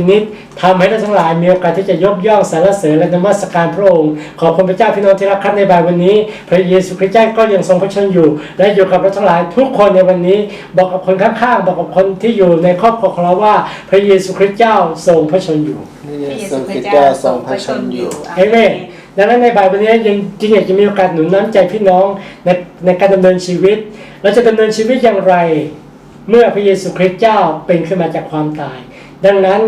เป็นนิจทำให้เราทั้งหลายมีโอกาสที่จะยกย่องสรรเสริญและนมัสการพระองค์ ขอบคุณพระเจ้าพี่น้องที่รักครับในบ่ายวันนี้ พระเยซูคริสต์เจ้าก็ยังทรงพระชนอยู่ และอยู่กับเราทั้งหลายทุกคนในวันนี้ บอกกับคนข้างๆบอกกับคนที่อยู่ในครอบครัวของเราว่า พระเยซูคริสต์เจ้าทรงพระชนอยู่พระเยซูคริสต์เจ้าทรงพระชนอยู่เอเมนดังนั้นในบ่ายวันนี้ยังจริงอยากจะมีโอกาสหนุนน้ำใจพี่น้องในในการดำเนินชีวิต เราจะดำเนินชีวิตอย่างไร เมื่อพระเยซูคริสต์เจ้าเป็นขึ้นมาจากความตาย ดังนั้น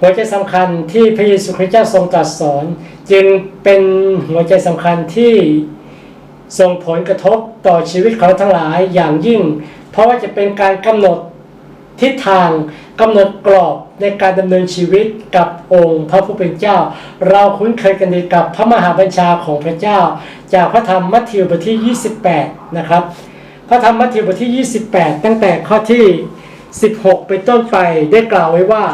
หัวใจสำคัญที่พระเยซูคริสต์เจ้าทรงตรัสสอน จึงเป็นหัวใจสำคัญที่ส่งผลกระทบต่อชีวิตของเราทั้งหลายอย่างยิ่ง เพราะว่าจะเป็นการกำหนดทิศทางกำหนดกรอบในการดำเนินชีวิตกับองค์พระผู้เป็นเจ้า เราคุ้นเคยกันดีกับพระมหาบัญชาของพระเจ้า จากพระธรรมมัทธิวบทที่ 28 นะครับ พระธรรมมัทธิวบทที่ 28 ตั้งแต่ข้อที่ 16 เป็นต้นไปได้กล่าวไว้ว่า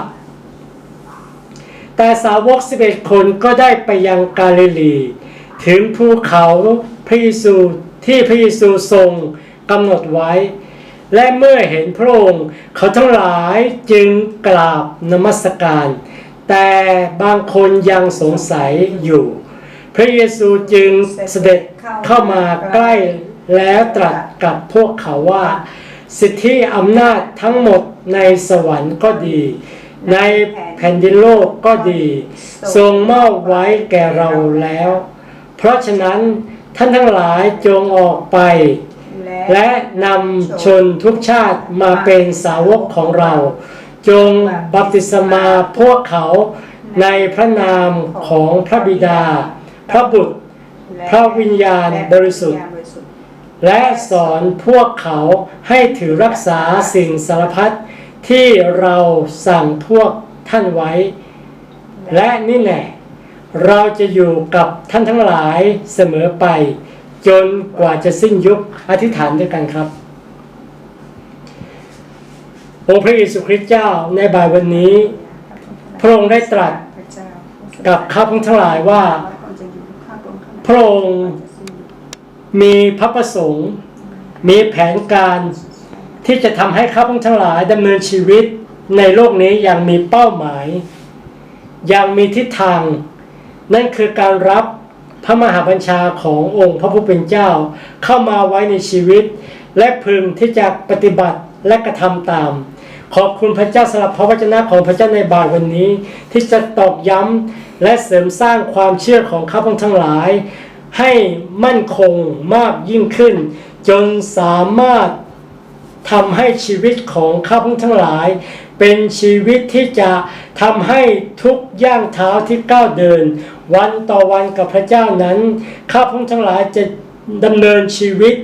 แต่สาวก 11 คนก็ได้ไปยังกาลิลี ถึงภูเขาพระเยซูที่พระเยซูทรงกำหนดไว้ และเมื่อเห็นพระองค์เขาทั้งหลายจึงกราบนมัสการ แต่บางคนยังสงสัยอยู่ พระเยซูจึงเสด็จเข้ามาใกล้แล้วตรัสกับพวกเขาว่า สิทธิอำนาจทั้งหมดในสวรรค์ก็ดี ในแผ่นดินโลกก็ดี ทรงมอบไว้แก่เราแล้ว เพราะฉะนั้นท่านทั้งหลายจงออกไป และนำชนทุกชาติมาเป็นสาวกของเรา จงบัพติศมาพวกเขาในพระนามของพระบิดา พระบุตร พระวิญญาณบริสุทธิ์ และสอนพวกเขาให้ถือรักษาสิ่งสารพัดที่เราสั่งพวกท่านไว้ และนี่แหละ เราจะอยู่กับท่านทั้งหลายเสมอไป จนกว่าจะสิ้นยุคอธิษฐานด้วยกันครับองค์พระเยซูคริสต์เจ้าในบ่ายวันนี้ พระองค์ได้ตรัสกับข้าพงทั้งหลายว่า พระองค์ มีพระประสงค์ มีแผนการที่จะทำให้ข้าพงทั้งหลายดำเนินชีวิตในโลกนี้อย่างมีเป้าหมาย อย่างมีทิศทาง นั่นคือการรับพระมหาบัญชาขององค์พระผู้เป็นเจ้าเข้ามาไว้ในชีวิต และพึงที่จะปฏิบัติและกระทำตาม ขอบคุณพระเจ้าสำหรับพระวจนะของพระเจ้าในบายวันนี้ ที่จะตอกย้ำและเสริมสร้างความเชื่อของข้าพงทั้งหลาย ให้มั่นคงมากยิ่งขึ้น จนสามารถทำให้ชีวิตของข้าพงทั้งหลาย เป็นชีวิตที่จะทำให้ทุกย่างเท้าที่ก้าวเดิน วันต่อวันกับพระเจ้านั้นข้าพงทั้งหลายจะดำเนินชีวิต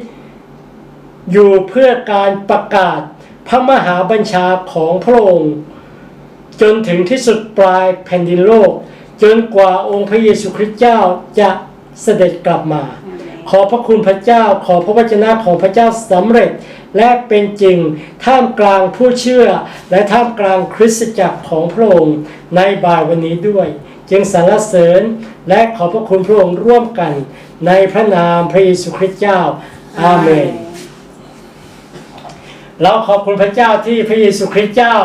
อยู่เพื่อการประกาศพระมหาบัญชาของพระองค์ จนถึงที่สุดปลายแผ่นดินโลก จนกว่าองค์พระเยซูคริสต์เจ้าจะ เสด็จกลับมา ขอพระคุณพระเจ้า ขอพระวจนะของพระเจ้าสำเร็จและเป็นจริงท่ามกลางผู้เชื่อ และท่ามกลางคริสตจักรของพระองค์ในบ่ายวันนี้ด้วย จึงสรรเสริญและขอบพระคุณพระองค์ร่วมกัน ในพระนามพระเยซูคริสต์เจ้า อาเมน เราขอบคุณพระเจ้าที่พระเยซูคริสต์เจ้า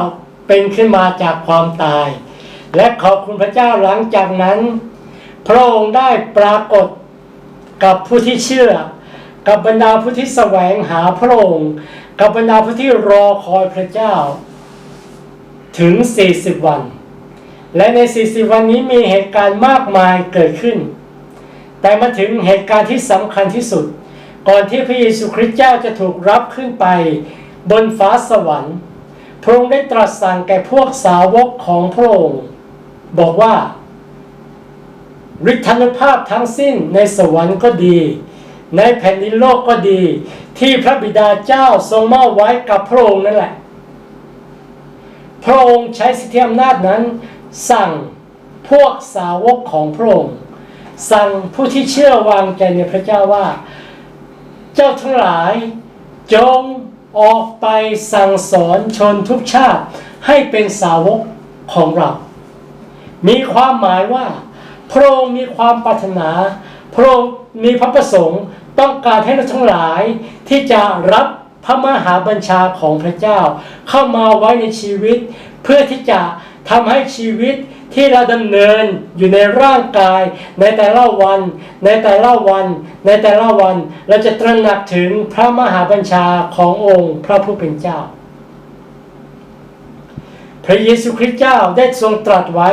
เป็นขึ้นมาจากความตาย และขอบคุณพระเจ้าหลังจากนั้น พระองค์ได้ปรากฏกับผู้ที่เชื่อ กับบรรดาผู้ที่แสวงหาพระองค์ กับบรรดาผู้ที่รอคอยพระเจ้า ถึง 40 วัน และใน 40 วันนี้มีเหตุการณ์มากมายเกิดขึ้น แต่มาถึงเหตุการณ์ที่สำคัญที่สุด ก่อนที่พระเยซูคริสต์เจ้าจะถูกรับขึ้นไป บนฟ้าสวรรค์พระองค์ได้ตรัสสั่งแก่พวกสาวกของพระองค์ บอกว่า ฤทธานุภาพทั้งสิ้นในสวรรค์ก็ดี ในแผ่นดินโลกก็ดี ที่พระบิดาเจ้าทรงมอบไว้กับพระองค์นั่นแหละ พระองค์ใช้สิทธิอำนาจนั้น สั่งพวกสาวกของพระองค์ สั่งผู้ที่เชื่อวางใจในพระเจ้าว่า เจ้าทั้งหลาย จงออกไปสั่งสอนชนทุกชาติให้เป็นสาวกของเรา มีความหมายว่า พระองค์มีความปรารถนา พระองค์มีพระประสงค์ต้องการให้เราทั้งหลายที่จะรับพระมหาบัญชาของพระเจ้า เข้ามาไว้ในชีวิต เพื่อที่จะทำให้ชีวิตที่เราดำเนินอยู่ในร่างกาย ในแต่ละวัน ในแต่ละวัน ในแต่ละวัน เราจะตระหนักถึงพระมหาบัญชาขององค์พระผู้เป็นเจ้า พระเยซูคริสต์เจ้าได้ทรงตรัสไว้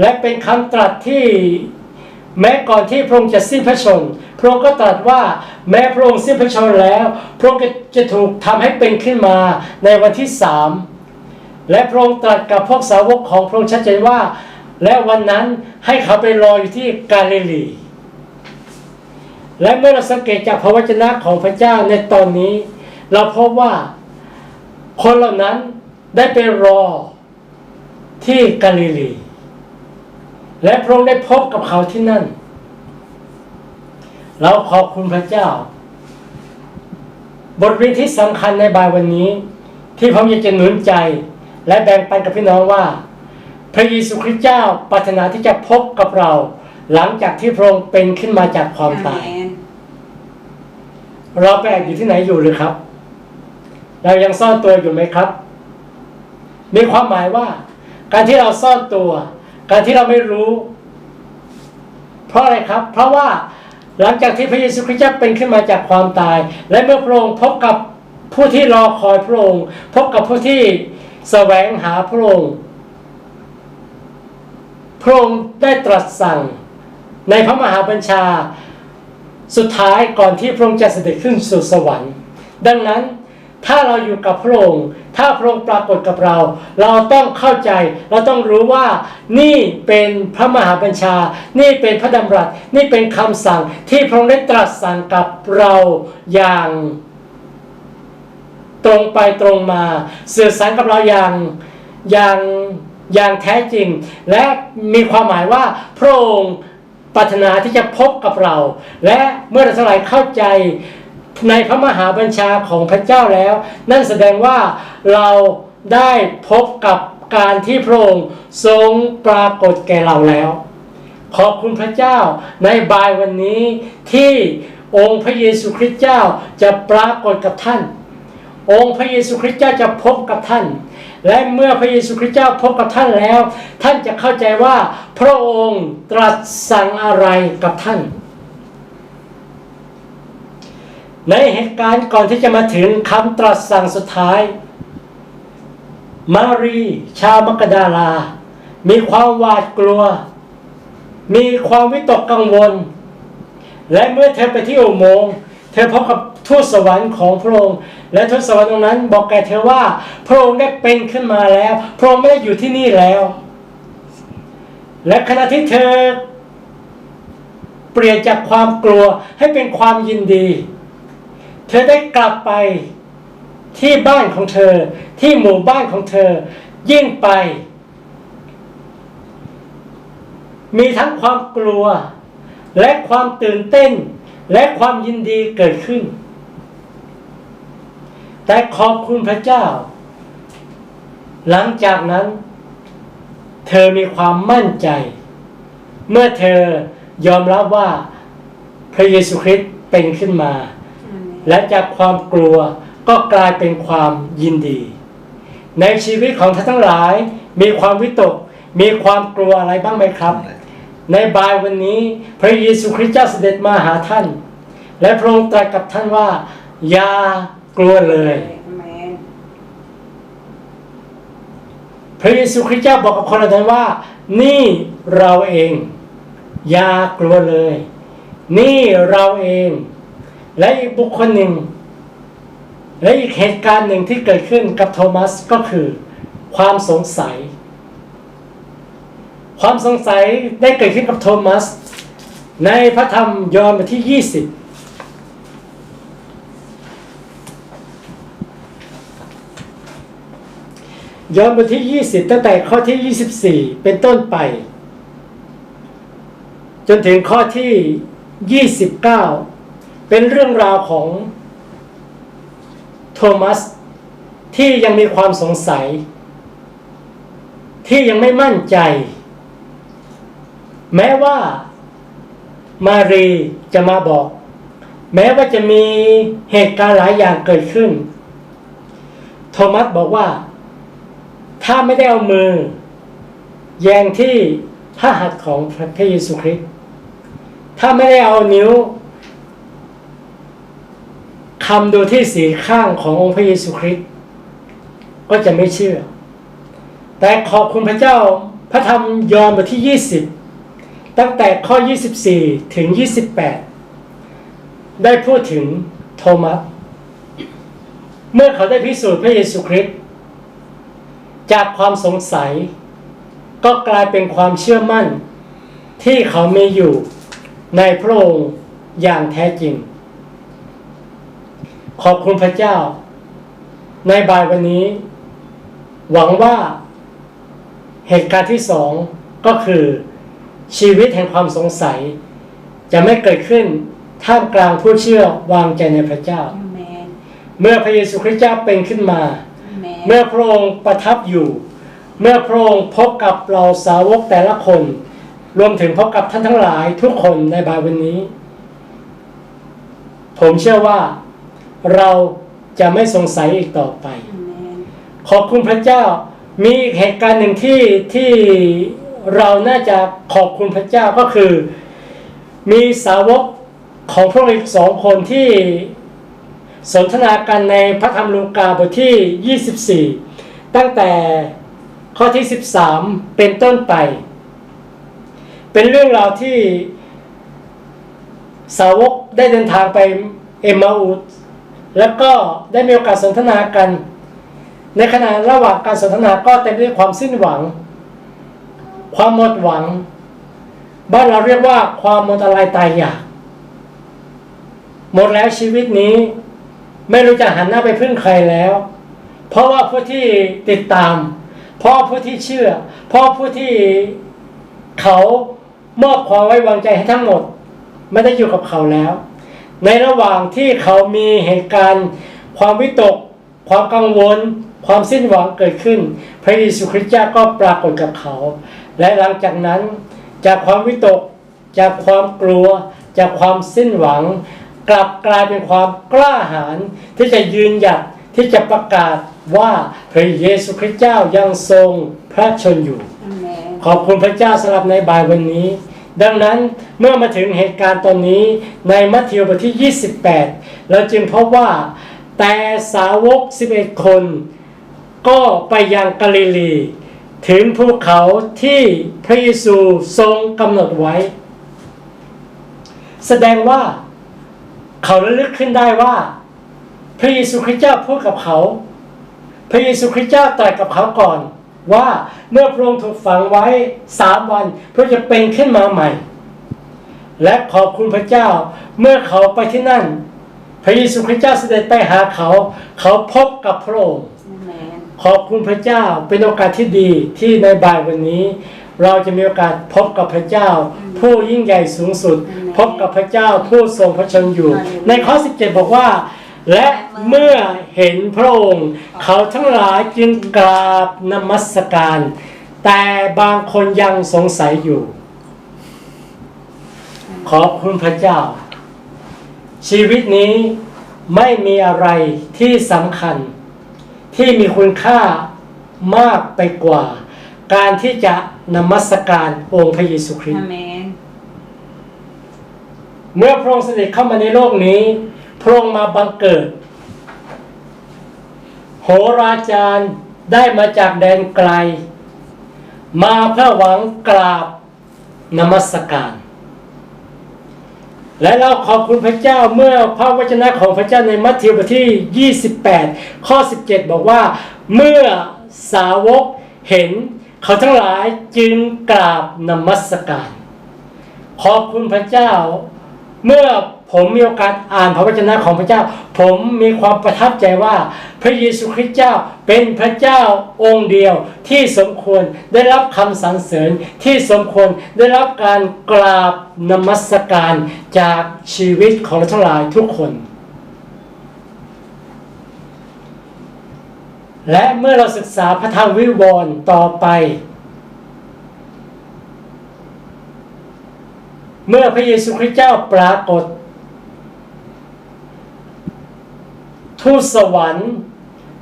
และเป็นคำตรัสที่แม้ก่อนที่พระองค์จะสิ้นพระชนม์พระองค์ก็ตรัสว่าแม้พระองค์สิ้นพระชนม์แล้ว พระองค์จะถูกทำให้เป็นขึ้นมาในวันที่สามและพระองค์ตรัสกับพวกสาวกของพระองค์ชัดเจนว่า และวันนั้นให้เขาไปรออยู่ที่กาลิลีและเมื่อเราสังเกตจากพระวจนะของพระเจ้าในตอนนี้ เราพบว่าคนเหล่านั้นได้ไปรอที่กาลิลี และพระองค์ได้พบกับเขาที่นั่น เราขอบคุณพระเจ้า บทเรียนที่สำคัญในบ่ายวันนี้ ที่ผมอยากจะหนุนใจ และแบ่งปันกับพี่น้องว่า พระเยซูคริสต์เจ้าปรารถนาที่จะพบกับเรา หลังจากที่พระองค์เป็นขึ้นมาจากความตาย เราไปแอบอยู่ที่ไหนอยู่หรือครับ เรายังซ่อนตัวอยู่ไหมครับ มีความหมายว่า การที่เราซ่อนตัว การที่เราไม่รู้ เพราะอะไรครับ เพราะว่าหลังจากที่พระเยซูคริสต์เป็นขึ้นมาจากความตาย และเมื่อพระองค์พบกับผู้ที่รอคอยพระองค์ พบกับผู้ที่แสวงหาพระองค์พระองค์ได้ตรัสสั่งในพระมหาบัญชา สุดท้ายก่อนที่พระองค์จะเสด็จขึ้นสู่สวรรค์ ดังนั้นถ้าเราอยู่กับพระองค์ ถ้าพระองค์ปรากฏกับเรา เราต้องเข้าใจ เราต้องรู้ว่านี่เป็นพระมหาบัญชา นี่เป็นพระดำรัส นี่เป็นคำสั่งที่พระองค์ได้ตรัสสั่งกับเราอย่างตรงไปตรงมา สื่อสารกับเราอย่างอย่างอย่างแท้จริง และมีความหมายว่าพระองค์ปรารถนาที่จะพบกับเรา และเมื่อเราทั้งหลายเข้าใจ ในพระมหาบัญชาของพระเจ้าแล้ว นั่นแสดงว่าเราได้พบกับการที่พระองค์ทรงปรากฏแก่เราแล้ว ขอบคุณพระเจ้าในบ่ายวันนี้ที่องค์พระเยซูคริสต์เจ้าจะปรากฏกับท่าน องค์พระเยซูคริสต์เจ้าจะพบกับท่าน และเมื่อพระเยซูคริสต์เจ้าพบกับท่านแล้ว ท่านจะเข้าใจว่าพระองค์ตรัสสั่งอะไรกับท่าน ในเหตุการณ์ก่อนที่จะมาถึงคำตรัสสั่งสุดท้าย มารีชาวมักดาลา มีความหวาดกลัว มีความวิตกกังวล และเมื่อเธอไปที่อุโมงค์เธอพบกับทูตสวรรค์ของพระองค์ และทูตสวรรค์ตรงนั้น บอกแก่เธอว่าพระองค์ได้เป็นขึ้นมาแล้ว พระองค์ไม่ได้อยู่ที่นี่แล้ว และขณะที่เธอ เปลี่ยนจากความกลัวให้เป็นความยินดี เธอได้กลับไปที่บ้านของเธอ ที่หมู่บ้านของเธอ ยิ่งไป มีทั้งความกลัว และความตื่นเต้น และความยินดีเกิดขึ้น แต่ขอบคุณพระเจ้า หลังจากนั้น เธอมีความมั่นใจ เมื่อเธอยอมรับว่าพระเยซูคริสต์เป็นขึ้นมา และจากความกลัวก็กลายเป็นความยินดี ในชีวิตของท่านทั้งหลาย มีความวิตก มีความกลัวอะไรบ้างไหมครับ ในบ่ายวันนี้พระเยซูคริสต์เจ้าเสด็จมาหาท่าน และพระองค์ตรัสกับท่านว่า อย่ากลัวเลย พระเยซูคริสต์เจ้าบอกกับคนเหล่านั้นว่า นี่เราเอง อย่ากลัวเลย นี่เราเอง และอีกบุคคลหนึ่ง และอีกเหตุการณ์หนึ่งที่เกิดขึ้นกับโทมัสก็คือ ความสงสัย ความสงสัยได้เกิดขึ้นกับโทมัส ในพระธรรมยอห์นบทที่ 20ยอห์นบทที่ 20 ตั้งแต่ข้อที่ 24 เป็นต้นไป จนถึงข้อที่ 29 เป็นเรื่องราวของโทมัสที่ยังมีความสงสัย ที่ยังไม่มั่นใจ แม้ว่ามารีจะมาบอก แม้ว่าจะมีเหตุการณ์หลายอย่างเกิดขึ้น โทมัสบอกว่า ถ้าไม่ได้เอามือ แยงที่พระหัตถ์ของพระเยซูคริสต์ถ้าไม่ได้เอานิ้ว คำดูที่สีข้างขององค์พระเยซูคริสต์ก็จะไม่เชื่อ แต่ขอบคุณพระเจ้าพระธรรมยอห์นบทที่ 20 ตั้งแต่ข้อ 24 ถึง 28 ได้พูดถึงโทมัสเมื่อเขาได้พิสูจน์พระเยซูคริสต์จากความสงสัย ก็กลายเป็นความเชื่อมั่น ที่เขามีอยู่ในพระองค์อย่างแท้จริง ขอบคุณพระเจ้า ในบ่ายวันนี้ หวังว่าเหตุการณ์ที่สองก็คือชีวิตแห่งความสงสัย จะไม่เกิดขึ้นท่ามกลางผู้เชื่อวางใจในพระเจ้าอาเมนเมื่อพระเยซูคริสต์เจ้าเป็นขึ้นมาอาเมนเมื่อพระองค์ประทับอยู่ เมื่อพระองค์พบกับเราสาวกแต่ละคน รวมถึงพบกับท่านทั้งหลายทุกคนในบ่ายวันนี้ ผมเชื่อว่า เราจะไม่สงสัยอีกต่อไปอาเมนขอบคุณพระเจ้า มีอีกเหตุการณ์หนึ่งที่ที่เราน่าจะขอบคุณพระเจ้าก็คือ มีสาวกของพระองค์อีกสองคนที่สนทนากันในพระธรรมลูกาบทที่ 24 ตั้งแต่ข้อที่ 13 เป็นต้นไป เป็นเรื่องราวที่สาวกได้เดินทางไปเอมมาอุส แล้วก็ได้มีโอกาสสนทนากัน ในขณะระหว่างการสนทนาก็เต็มไปด้วยความสิ้นหวัง ความหมดหวัง บ้านเราเรียกว่าความหมดอะไรตายอยากหมดแล้วชีวิตนี้ ไม่รู้จะหันหน้าไปพึ่งใครแล้ว เพราะว่าผู้ที่ติดตาม เพราะผู้ที่เชื่อ เพราะผู้ที่เขามอบความไว้วางใจให้ทั้งหมด ไม่ได้อยู่กับเขาแล้ว ในระหว่างที่เขามีเหตุการณ์ ความวิตก ความกังวล ความสิ้นหวังเกิดขึ้น พระเยซูคริสต์เจ้าก็ปรากฏกับเขา และหลังจากนั้น จากความวิตก จากความกลัว จากความสิ้นหวัง กลับกลายเป็นความกล้าหาญที่จะยืนหยัดที่จะประกาศว่าพระเยซูคริสต์เจ้ายังทรงพระชนอยู่อาเมนขอบคุณพระเจ้าสำหรับในบ่ายวันนี้ ดังนั้นเมื่อมาถึงเหตุการณ์ตอนนี้ในมัทธิวบทที่ 28 เราจึงพบว่าแต่สาวก 11 คน ก็ไปยังกาลิลี ถึงภูเขาที่พระเยซูทรงกำหนดไว้ แสดงว่าเขาระลึกขึ้นได้ว่า พระเยซูคริสต์เจ้าพูดกับเขา พระเยซูคริสต์เจ้าตรัสกับเขาก่อน ว่าเมื่อพระองค์ถูกฝังไว้สามวันเพื่อจะเป็นขึ้นมาใหม่ และขอบคุณพระเจ้าเมื่อเขาไปที่นั่น พระเยซูคริสต์เจ้าเสด็จไปหาเขา เขาพบกับพระองค์อาเมนขอบคุณพระเจ้าเป็นโอกาสที่ดีที่ในบ่ายวันนี้ เราจะมีโอกาสพบกับพระเจ้า ผู้ยิ่งใหญ่สูงสุด พบกับพระเจ้าผู้ทรงพระชนอยู่ ในข้อ 17 บอกว่า และเมื่อเห็นพระองค์เขาทั้งหลายจึงกราบนมัสการ แต่บางคนยังสงสัยอยู่ ขอบคุณพระเจ้า ชีวิตนี้ไม่มีอะไรที่สำคัญ ที่มีคุณค่ามากไปกว่า การที่จะนมัสการองค์พระเยซูคริสอาต์เมนเมื่อพระองค์เสด็จเข้ามาในโลกนี้ พระองค์มาบังเกิด โหราจารย์ได้มาจากแดนไกล มาเพื่อหวังกราบนมัสการ และเราขอบคุณพระเจ้าเมื่อพระวจนะของพระเจ้าในมัทธิวบทที่ 28 ข้อ 17 บอกว่า เมื่อสาวกเห็นเขาทั้งหลายจึงกราบนมัสการ ขอบคุณพระเจ้า เมื่อ ผมมีโอกาสอ่านพระวจนะของพระเจ้า ผมมีความประทับใจว่าพระเยซูคริสต์เจ้าเป็นพระเจ้าองค์เดียวที่สมควรได้รับคำสรรเสริญที่สมควรได้รับการกราบนมัสการจากชีวิตของเราทั้งหลายทุกคน และเมื่อเราศึกษาพระธรรมวิวรณ์ต่อไปเมื่อพระเยซูคริสต์เจ้าปรากฏ ทูตสวรรค์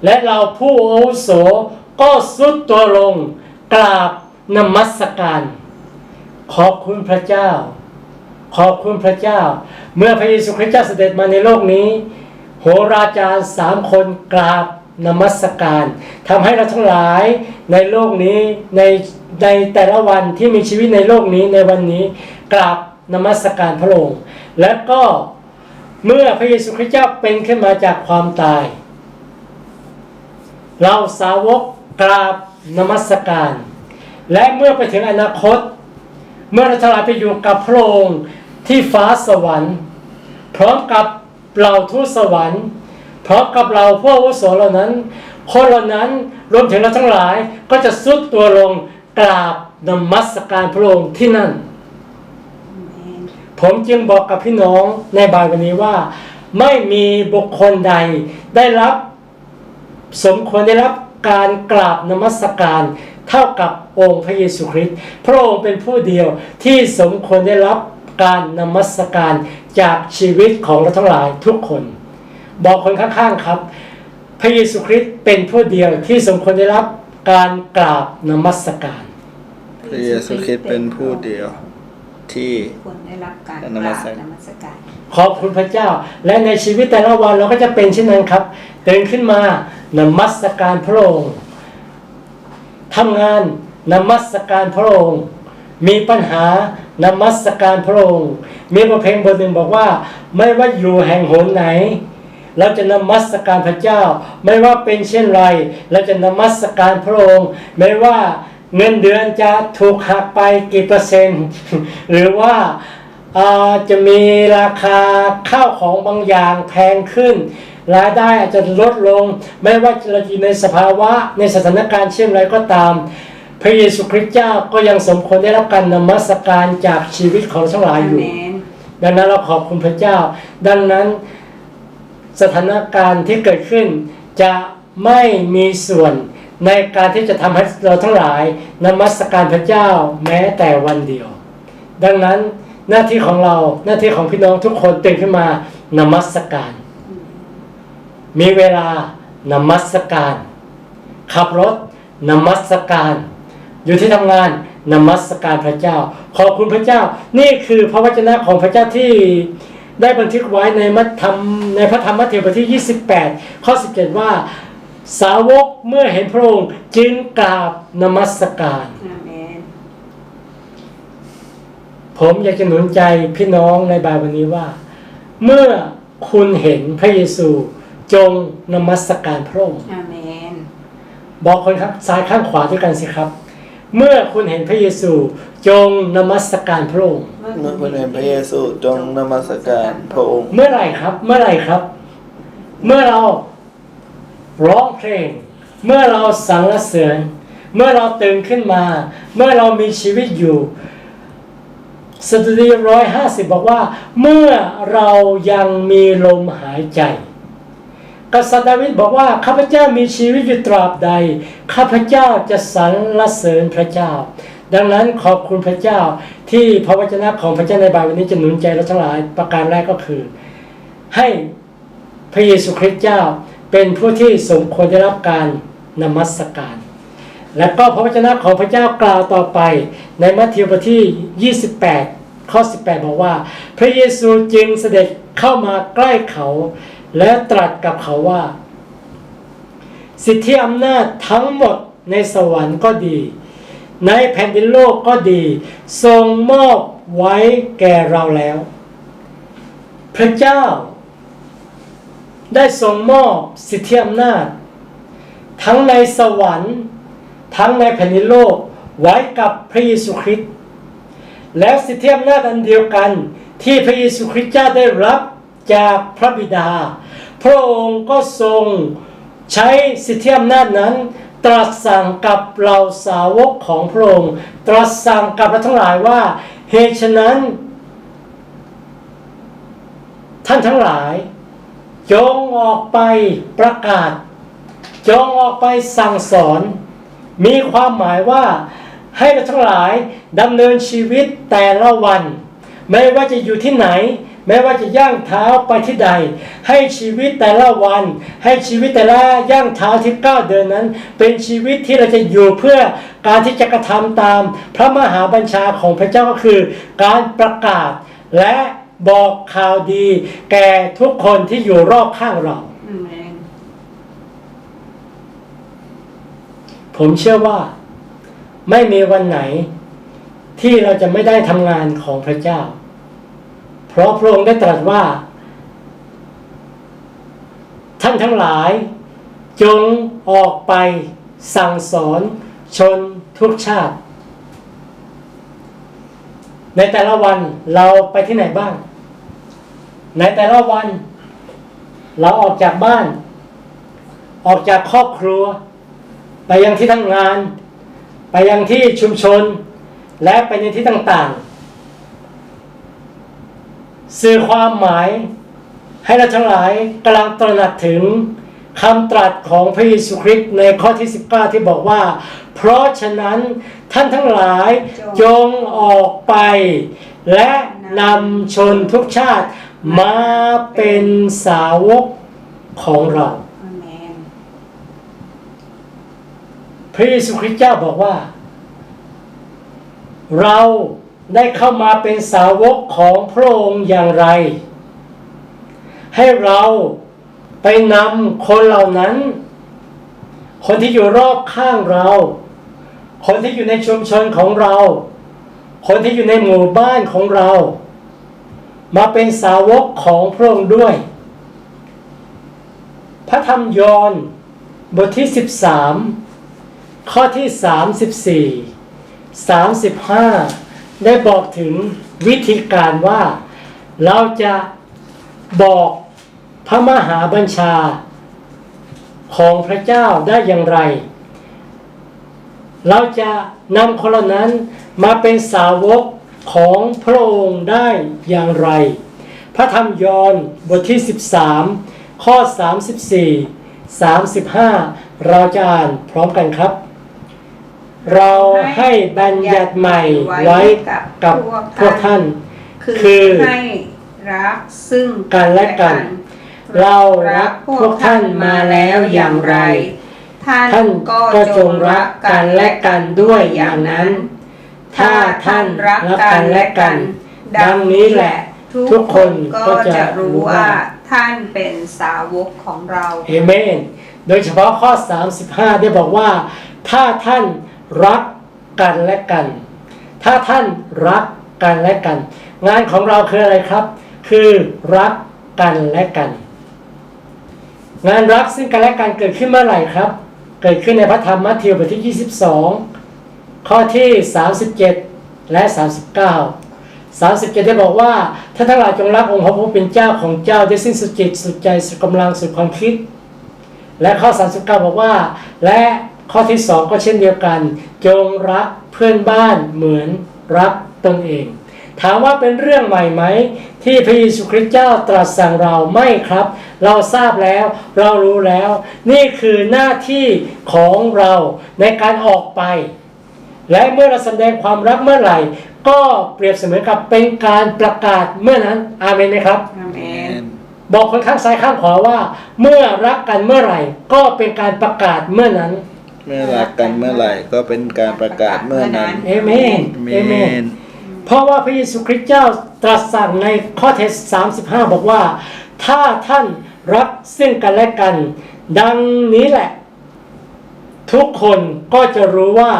และเราผู้อาวุโสก็สุดตัวลงกราบนมัสการ ขอบคุณพระเจ้า ขอบคุณพระเจ้า เมื่อพระเยซูคริสต์เจ้าเสด็จมาในโลกนี้ โหราจารย์สามคนกราบนมัสการทำให้เราทั้งหลายในโลกนี้ในในแต่ละวันที่มีชีวิตในโลกนี้ในวันนี้กราบนมัสการพระองค์และก็ เมื่อพระเยซูคริสต์เจ้าเป็นขึ้นมาจากความตาย เราสาวกกราบนมัสการ และเมื่อไปถึงอนาคต เมื่อเราทั้งหลายไปอยู่กับพระองค์ที่ฟ้าสวรรค์ พร้อมกับเหล่าทูตสวรรค์ พร้อมกับเราพวกวุโสเหล่านั้น คนเหล่านั้นรวมถึงเราทั้งหลายก็จะสุดตัวลงกราบนมัสการพระองค์ที่นั่น ผมจึงบอกกับพี่น้องในบ่ายวันนี้ว่า ไม่มีบุคคลใดได้รับ สมควรได้รับการกราบนมัสการเท่ากับองค์พระเยซูคริสต์พระองค์เป็นผู้เดียวที่สมควรได้รับการนมัสการจากชีวิตของเราทั้งหลายทุกคน บอกคนข้างๆครับ พระเยซูคริสต์เป็นผู้เดียวที่สมควรได้รับการกราบนมัสการ พระเยซูคริสต์เป็นผู้เดียว ที่ควรได้รับการนกมัราสบการนมัสการขอบคุณพระเจ้า และในชีวิตแต่ละวันเราก็จะเป็นเช่นนั้นครับตื่นขึ้นมานมัสการพระองค์ทำงานนมัสการพระองค์มีปัญหานมัสการพระองค์มีบทเพลงบทหนึ่งบอกว่า ไม่ว่าอยู่แห่งหนไหน เราจะนมัสการพระเจ้า ไม่ว่าเป็นเช่นไร เราจะนมัสการพระองค์ ไม่ว่า เงินเดือนจะถูกหักไปกี่เปอร์เซ็นต์ หรือว่าอ่าจะมีราคาข้าวของบางอย่างแพงขึ้น รายได้อาจจะลดลง ไม่ว่าเราอยู่ในสภาวะในสถานการณ์เช่นไรก็ตาม พระเยซูคริสต์เจ้าก็ยังสมควรได้รับการนมัสการจากชีวิตของทั้งหลายอาอยู่เมนดังนั้นเราขอบคุณพระเจ้า ดังนั้นสถานการณ์ที่เกิดขึ้นจะไม่มีส่วน ในการที่จะทำให้เราทั้งหลายนมัสการพระเจ้าแม้แต่วันเดียว ดังนั้นหน้าที่ของเราหน้าที่ของพี่น้องทุกคนตื่นขึ้นมานมัสการ มีเวลานมัสการ ขับรถนมัสการ อยู่ที่ทำงานนมัสการพระเจ้า ขอบคุณพระเจ้า นี่คือพระวจนะของพระเจ้าที่ได้บันทึกไว้ในมัทธรรมในพระธรรมมัทธิวบทที่ 28 ข้อ 17 ว่า สาวกเมื่อเห็นพระองค์จึงกราบนมัสการอาเมนผมอยากจะหนุนใจพี่น้องในบ่ายวันนี้ว่า เมื่อคุณเห็นพระเยซูจงนมัสการพระองค์อาเมนบอกคนครับซ้ายข้างขวาด้วยกันสิครับ เมื่อคุณเห็นพระเยซูจงนมัสการพระองค์ เมื่อคุณเห็นพระเยซูจงนมัสการพระองค์ เมื่อไหร่ครับ เมื่อไหร่ครับ เมื่อเรา ร้องเพลง เมื่อเราสรรเสริญ เมื่อเราตื่นขึ้นมา เมื่อเรามีชีวิตอยู่สดุดีร้อยห้าสิบบอกว่า เมื่อเรายังมีลมหายใจ กษัตริย์ดาวิดบอกว่าข้าพเจ้ามีชีวิตอยู่ตราบใด ข้าพเจ้าจะสรรเสริญพระเจ้า ดังนั้นขอบคุณพระเจ้าที่พระวจนะของพระเจ้าในบ่ายวันนี้จะหนุนใจเราทั้งหลายประการแรกก็คือ ให้พระเยซูคริสต์เจ้า เป็นผู้ที่สมควรได้รับการนมัสการ และก็พระวจนะของพระเจ้ากล่าวต่อไป ในมัทธิวบทที่ 28 ข้อ 18 บอกว่า พระเยซูจึงเสด็จเข้ามาใกล้เขา และตรัสกับเขาว่า สิทธิอำนาจทั้งหมดในสวรรค์ก็ดี ในแผ่นดินโลกก็ดี ทรงมอบไว้แก่เราแล้ว พระเจ้า ได้ทรงมอบสิทธิอำนาจ ทั้งในสวรรค์ ทั้งในแผ่นดินโลกไว้กับพระเยซูคริสต์แล้วสิทธิอำนาจอันเดียวกันที่พระเยซูคริสต์เจ้าได้รับจากพระบิดา พระองค์ก็ทรงใช้สิทธิอำนาจนั้น ตรัสสั่งกับเราสาวกของพระองค์ ตรัสสั่งกับเราทั้งหลายว่าเหตุฉะนั้น ท่านทั้งหลาย จงออกไปประกาศ จงออกไปสั่งสอน มีความหมายว่าให้เราทั้งหลายดำเนินชีวิตแต่ละวัน ไม่ว่าจะอยู่ที่ไหนแม้ว่าจะย่างเท้าไปที่ใด ให้ชีวิตแต่ละวัน ให้ชีวิตแต่ละย่างเท้าที่ก้าวเดินนั้น เป็นชีวิตที่เราจะอยู่เพื่อการที่จะกระทำตาม พระมหาบัญชาของพระเจ้าก็คือ การประกาศและ บอกข่าวดี แก่ทุกคนที่อยู่รอบข้างเราอาเมนผมเชื่อว่า ไม่มีวันไหน ที่เราจะไม่ได้ทำงานของพระเจ้า เพราะพระองค์ได้ตรัสว่า ท่านทั้งหลาย จงออกไปสั่งสอนชนทุกชาติ ในแต่ละวันเราไปที่ไหนบ้าง ในแต่ละวัน เราออกจากบ้าน ออกจากครอบครัว ไปยังที่ทำงาน ไปยังที่ชุมชน และไปในที่ต่างๆ สื่อความหมายให้เราทั้งหลายกำลังตระหนักถึงคำตรัสของพระเยซูคริสต์ในข้อที่ 19 ที่บอกว่า เพราะฉะนั้นท่านทั้งหลายจงออกไป และนำชนทุกชาติ มาเป็นสาวกของเราอาเมนพระเยซูคริสต์เจ้าบอกว่า เราได้เข้ามาเป็นสาวกของพระองค์อย่างไร ให้เราไปนำคนเหล่านั้น คนที่อยู่รอบข้างเรา คนที่อยู่ในชุมชนของเรา คนที่อยู่ในหมู่บ้านของเรา มาเป็นสาวกของพระองค์ด้วย พระธรรมยอห์นบทที่ 13 ข้อที่ 34 35 ได้บอกถึงวิธีการว่า เราจะบอกพระมหาบัญชาของพระเจ้าได้อย่างไร เราจะนำคนเหล่านั้นมาเป็นสาวก ของพระองค์ได้อย่างไร พระธรรมยอห์นบทที่ 13 ข้อ 34 35 เราจะอ่านพร้อมกันครับ เราให้บัญญัติใหม่ไว้กับพวกท่าน คือให้รักซึ่งกันและกัน เรารักพวกท่านมาแล้วอย่างไร ท่านก็จงรักกันและกันด้วยอย่างนั้น ถ้าท่านรักกันและกัน ดังนี้แหละ ทุกคนก็จะรู้ว่าว่าท่านเป็นสาวกของเราเอเมน โดยเฉพาะข้อ 35 ได้บอกว่า ถ้าท่านรักกันและกัน ถ้าท่านรักกันและกัน งานของเราคืออะไรครับ คือรักกันและกัน งานรักซึ่งกันและกันเกิดขึ้นเมื่อไหร่ครับ เกิดขึ้นในพระธรรมมัทธิวบทที่ 22 ข้อที่ 37 และ 39 37ได้บอกว่าถ้าทั้งหลายจงรักองค์พระผู้เป็นเจ้าของเจ้าด้วยสิ้นสุดจิตสุดใจสุดกำลังสุดความคิด และข้อ 39 บอกว่า และข้อที่2ก็เช่นเดียวกัน จงรักเพื่อนบ้านเหมือนรักตนเอง ถามว่าเป็นเรื่องใหม่ไหม ที่พระเยซูคริสต์เจ้าตรัสสั่งเราไม่ครับ เราทราบแล้วเรารู้แล้ว นี่คือหน้าที่ของเราในการออกไป และเมื่อเราแสดงความรักเมื่อไหร่ ก็เปรียบเสมือนกับเป็นการประกาศเมื่อนั้นอาเมนไหมครับ อาเมนบอกคนข้างซ้ายข้างขวาว่า เมื่อรักกันเมื่อไหร่ ก็เป็นการประกาศเมื่อนั้นเมื่อรักกันเมื่อไหร่ก็เป็นการประกาศเมื่อนั้นเอเมนเมเอเมนนเพราะว่าพระเยซูคริสต์เจ้าตรัสสั่งในข้อเทส35 บอกว่า ถ้าท่านรักซึ่งกันและกัน ดังนี้แหละ ทุกคนก็จะรู้ว่า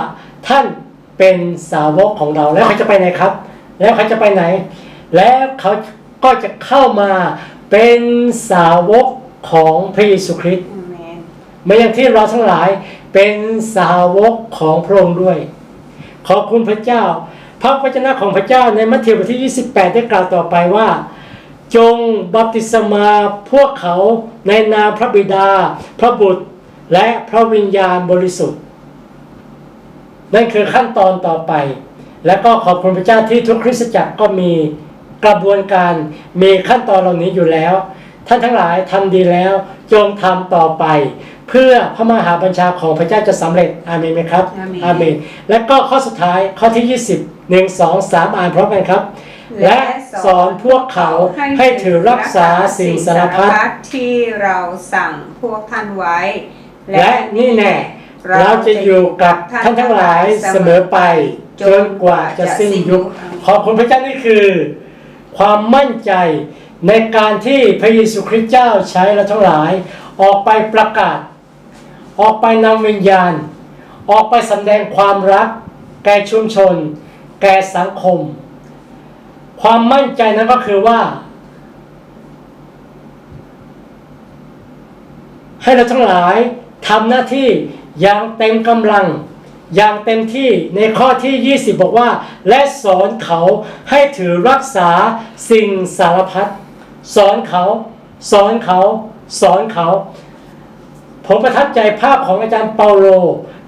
ท่านเป็นสาวกของเราแล้วเขาจะไปไหนครับ แล้วเขาจะไปไหน แล้วเขาก็จะเข้ามาเป็นสาวกของพระเยซูคริสต์อาเมนเหมือนอย่างที่เราทั้งหลายเป็นสาวกของพระองค์ด้วย ขอบคุณพระเจ้า พระวจนะของพระเจ้าในมัทธิวบทที่ 28 ได้กล่าวต่อไปว่า จงบัพติศมาพวกเขาในนามพระบิดา พระบุตรและพระวิญญาณบริสุทธิ์ นั่นคือขั้นตอนต่อไป และก็ขอบคุณพระเจ้าที่ทุกคริสตจักรก็มีกระบวนการมีขั้นตอนเหล่านี้อยู่แล้ว ท่านทั้งหลายทำดีแล้วจงทำต่อไป เพื่อพระมหาบัญชาของพระเจ้าจะสำเร็จอาเมนไหมครับอาเมนอาเมนและก็ข้อสุดท้ายข้อที่ 20 1 2 3 อ่านพร้อมกันครับ และสอนพวกเขาให้ถือรักษาสิ่งสารพัดที่เราสั่งพวกท่านไว้ และนี่แน่ เราจะอยู่กับท่านทั้งหลายเสมอไป จนกว่าจะสิ้นยุค ขอบคุณพระเจ้านี่คือ ความมั่นใจในการที่พระเยซูคริสต์เจ้าใช้เราทั้งหลาย ออกไปประกาศ ออกไปนำวิญญาณ ออกไปสดงความรัก แก่ชุมชน แก่สังคม ความมั่นใจนั้นก็คือว่า ให้เราทั้งหลายทำหน้าที่ อย่างเต็มกำลัง อย่างเต็มที่ในข้อที่ 20 บอกว่า และสอนเขาให้ถือรักษาสิ่งสารพัดสอนเขา สอนเขา สอนเขา ผมประทับใจภาพของอาจารย์เปาโล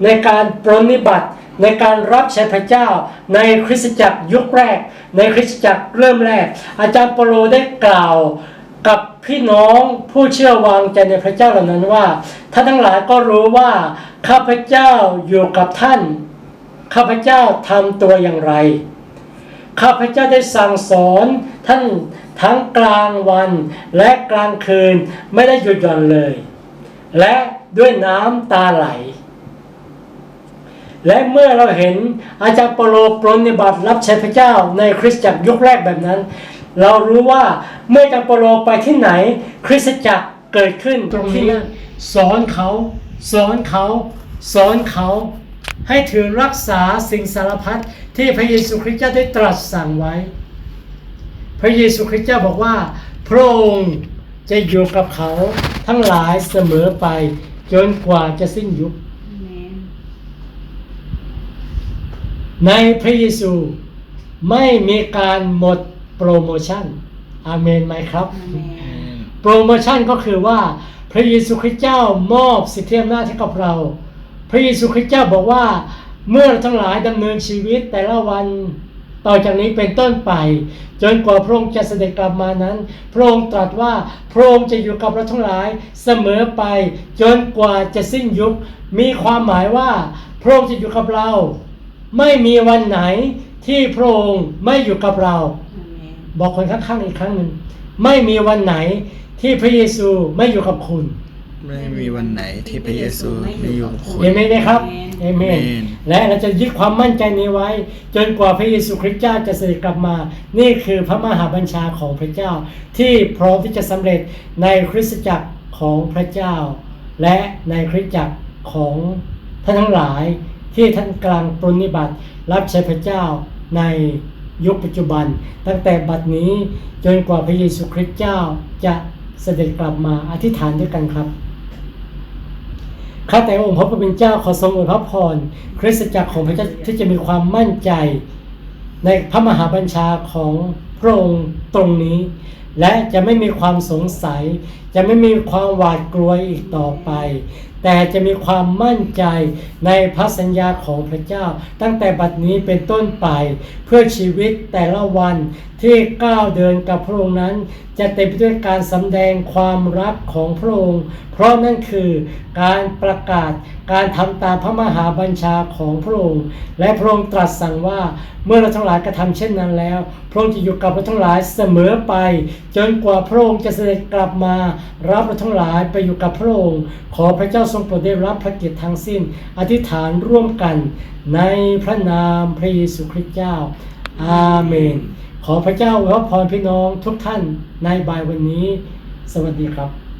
ในการปรนนิบัติในการรับใช้พระเจ้าในคริสตจักรยุคแรก ในคริสตจักรเริ่มแรก อาจารย์เปาโลได้กล่าว กับพี่น้องผู้เชื่อวางใจในพระเจ้าเหล่านั้นว่าท่านทั้งหลายก็รู้ว่าข้าพเจ้าอยู่กับท่าน ข้าพเจ้าทำตัวอย่างไร ข้าพเจ้าได้สั่งสอนท่านทั้งกลางวันและกลางคืนไม่ได้หยุดหย่อนเลย และด้วยน้ำตาไหล และเมื่อเราเห็นอาจารย์เปโลปรนนิบัติรับใช้พระเจ้าในคริสตจักรยุคแรกแบบนั้น เรารู้ว่าเมื่ออาจารย์เปโลไปที่ไหน คริสตจักรเกิดขึ้นตรงนี้สอนเขาสอนเขาสอนเขาให้ถือรักษาสิ่งสารพัดที่พระเยซูคริสต์เจ้าได้ตรัสสั่งไว้ พระเยซูคริสต์เจ้าบอกว่า พระองค์จะอยู่กับเขาทั้งหลายเสมอไป จนกว่าจะสิ้นยุค ในพระเยซูไม่มีการหมด โปรโมชั่นอาเมนไหมครับ โปรโมชั่นก็คือว่าพระเยซูคริสต์เจ้ามอบสิทธิอำนาจให้กับเรา พระเยซูคริสต์เจ้าบอกว่าเมื่อเราทั้งหลายดำเนินชีวิตแต่ละวันต่อจากนี้เป็นต้นไป จนกว่าพระองค์จะเสด็จกลับมานั้น พระองค์ตรัสว่าพระองค์จะอยู่กับเราทั้งหลายเสมอไป จนกว่าจะสิ้นยุค มีความหมายว่า พระองค์จะอยู่กับเรา ไม่มีวันไหนที่พระองค์ไม่อยู่กับเรา บอกคนข้างๆอีกครั้งหนึ่งไม่มีวันไหนที่พระเยซูไม่อยู่กับคุณ ไม่มีวันไหนที่พระเยซูไม่อยู่กับคุณเอเมนไหมครับเอเมนเอเมนและเราจะยึดความมั่นใจนี้ไว้ จนกว่าพระเยซูคริสต์เจ้าจะเสด็จกลับมา นี่คือพระมหาบัญชาของพระเจ้า ที่พร้อมที่จะสำเร็จในคริสตจักรของพระเจ้า และในคริสตจักรของท่านทั้งหลายที่ท่านกลางปรนนิบัติ รับใช้พระเจ้าใน ยุคปัจจุบัน ตั้งแต่บัดนี้จนกว่าพระเยซูคริสต์เจ้าจะเสด็จกลับมาอธิษฐานด้วยกันครับข้าแต่องค์พระผู้เป็นเจ้าขอทรงอวยพระพรคริสตจักรของพระเจ้าที่จะมีความมั่นใจ ในพระมหาบัญชาของพระองค์ตรงนี้ และจะไม่มีความสงสัย จะไม่มีความหวาดกลัวอีกต่อไป แต่จะมีความมั่นใจในพระสัญญาของพระเจ้า ตั้งแต่บัดนี้เป็นต้นไป เพื่อชีวิตแต่ละวันที่ก้าวเดินกับพระองค์นั้น จะเต็มไปด้วยการสำแดงความรักของพระองค์ เพราะนั่นคือการประกาศการทำตามพระมหาบัญชาของพระองค์ และพระองค์ตรัสสั่งว่าเมื่อเราทั้งหลายกระทำเช่นนั้นแล้ว พระองค์จะอยู่กับเราทั้งหลายเสมอไป จนกว่าพระองค์จะเสด็จกลับมารับเราทั้งหลายไปอยู่กับพระองค์ ขอพระเจ้าทรงโปรดได้รับพระเกียรติทั้งสิ้น อธิษฐานร่วมกันในพระนามพระเยซูคริสต์เจ้า อาเมน ขอพระเจ้าอวยพรพี่น้องทุกท่านในบ่ายวันนี้ สวัสดีครับ